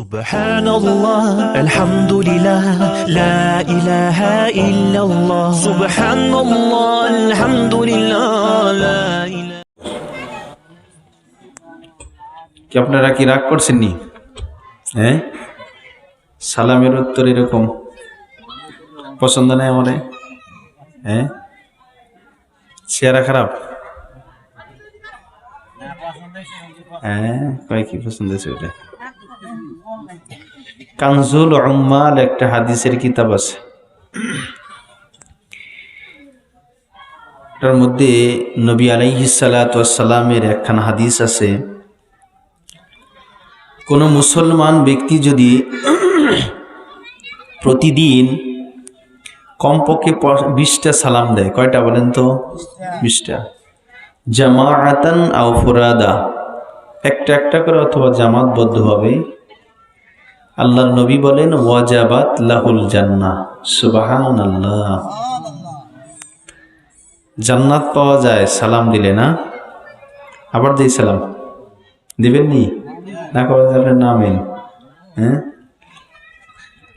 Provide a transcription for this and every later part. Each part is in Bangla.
سبحان الله الحمد لله لا إله إلا الله سبحان الله الحمد لله لا إله কি আপনারা কি রাগ করছেন নি হ্যাঁ সালামের উত্তর এরকম পছন্দ নেই আমারে হ্যাঁ চেহারা খারাপ হ্যাঁ কয় কি পছন্দ হয়েছে ওটা কানজুল উম্মাল একটা হাদিসের কিতাব আছে। তার মধ্যে নবী আলাইহিস সালামের একখানা হাদিস আছে। কোনো মুসলমান ব্যক্তি যদি প্রতিদিন কমপক্ষে বিশটা সালাম দেয়, কয়টা বলেন তো? বিশটা। জামাআতান আও ফুরাদা। একটা একটা করে অথবা জামাতবদ্ধভাবে আল্লাহর নবী বলেন, ওয়াজাবাত লাহুল জান্নাহ সুবাহান আল্লাহ জান্নাত পাওয়া যায়, সালাম দিলে না? আবার দিই সালাম। দিবেন নি? না করে আপনার নামেন। হ্যাঁ?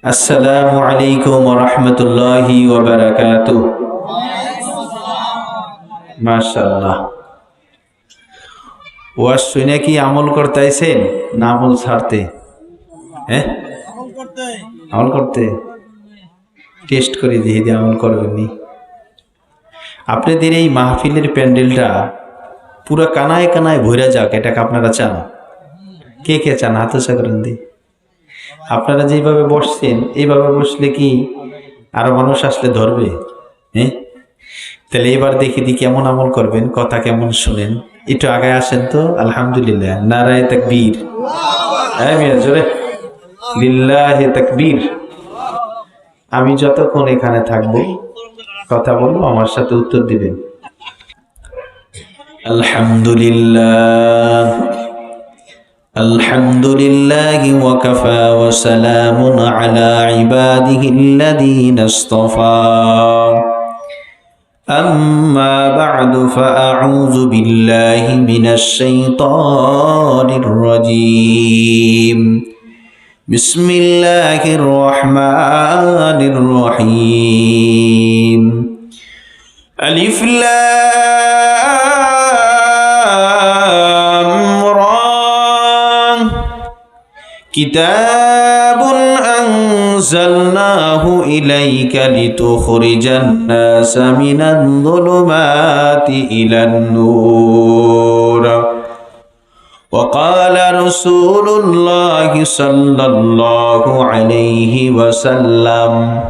আসসালামু আলাইকুম রহমতুল্লাহি ওবারাকাত মাশাল্লাহ ওয়াজ শুনে কি আমল করতে আইছেন না আমল ছাড়তে? হ্যাঁ? আমল করতে। টেস্ট করে দিয়ে দিয়ে আমল করবেন আপনাদের এই মাহফিলের প্যান্ডেলটা পুরো কানায় কানায় ভরে যাক, এটাকে আপনারা চান? কে কে চান? হাত উঁচা করেন দি। আপনারা যেভাবে বসছেন, এইভাবে বসলে কি আরও মানুষ আসলে ধরবে? হ্যাঁ? তাহলে এবার দেখি দি কেমন আমল করবেন, কথা কেমন শুনেন। একটু আগে আসেন তো, আলহামদুলিল্লাহ। নারায় তাকবীর। হ্যাঁ মিয়া জোরে। লিল্লাহে তাকবীর আমি যতক্ষণ এখানে থাকবো কথা বলবো আমার সাথে উত্তর দিবেন আলহামদুলিল্লাহ الحمد لله وكفى وسلام على عباده الذين اصطفى أما بعد فأعوذ بالله من الشيطان الرجيم بسم الله الرحمن الرحيم. ألف لام كتاب أنزلناه إليك لتخرج الناس من الظلمات إلى النور. رسول الله صلى الله عليه وسلم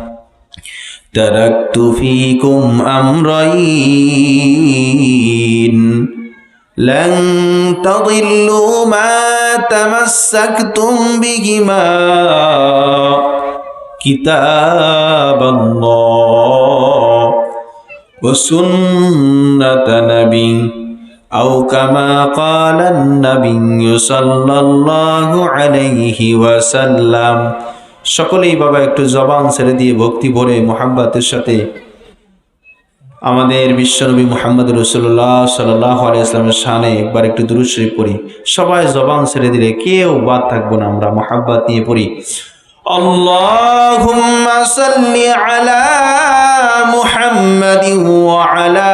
تركت فيكم أمرين لن تضلوا ما تمسكتم بهما كتاب الله وسنة نبي أو كما قال النبي صلى الله عليه وسلم সকলেই বাবা একটু জবান ছেড়ে দিয়ে ভক্তি ভরে মোহাব্বতের সাথে আমাদের বিশ্বনবী মোহাম্মদ রসুল্লাহ সাল্লাহ আলাইসলামের শানে একবার একটু দুরুশ্রী পড়ি সবাই জবান ছেড়ে দিলে কেউ বাদ থাকবো না আমরা মোহাব্বত নিয়ে পড়ি اللهم صل على محمد وعلى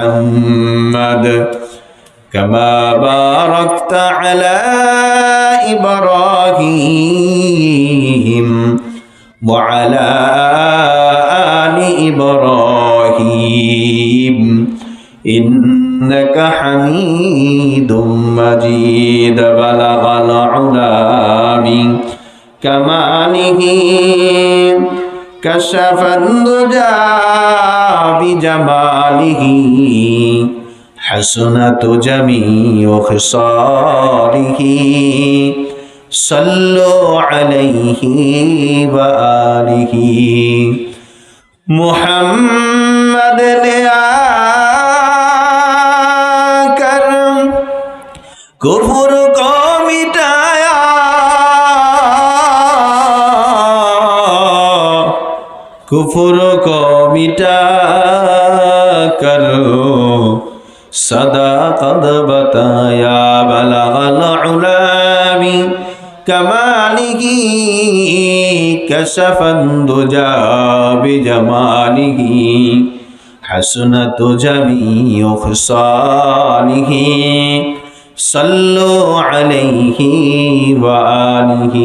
محمد كما باركت على إبراهيم وعلى آل إبراهيم إنك حميد مجيد بلغ العلا من كماله كشف الدجى بجماله حسنت جميع خصاله صلوا عليه وآله محمد کفر کو مٹا کر صداقت بتایا بلغ العلام كماله كشف الدجى بجماله حسنت جميع خصاله صلوا عليه وآله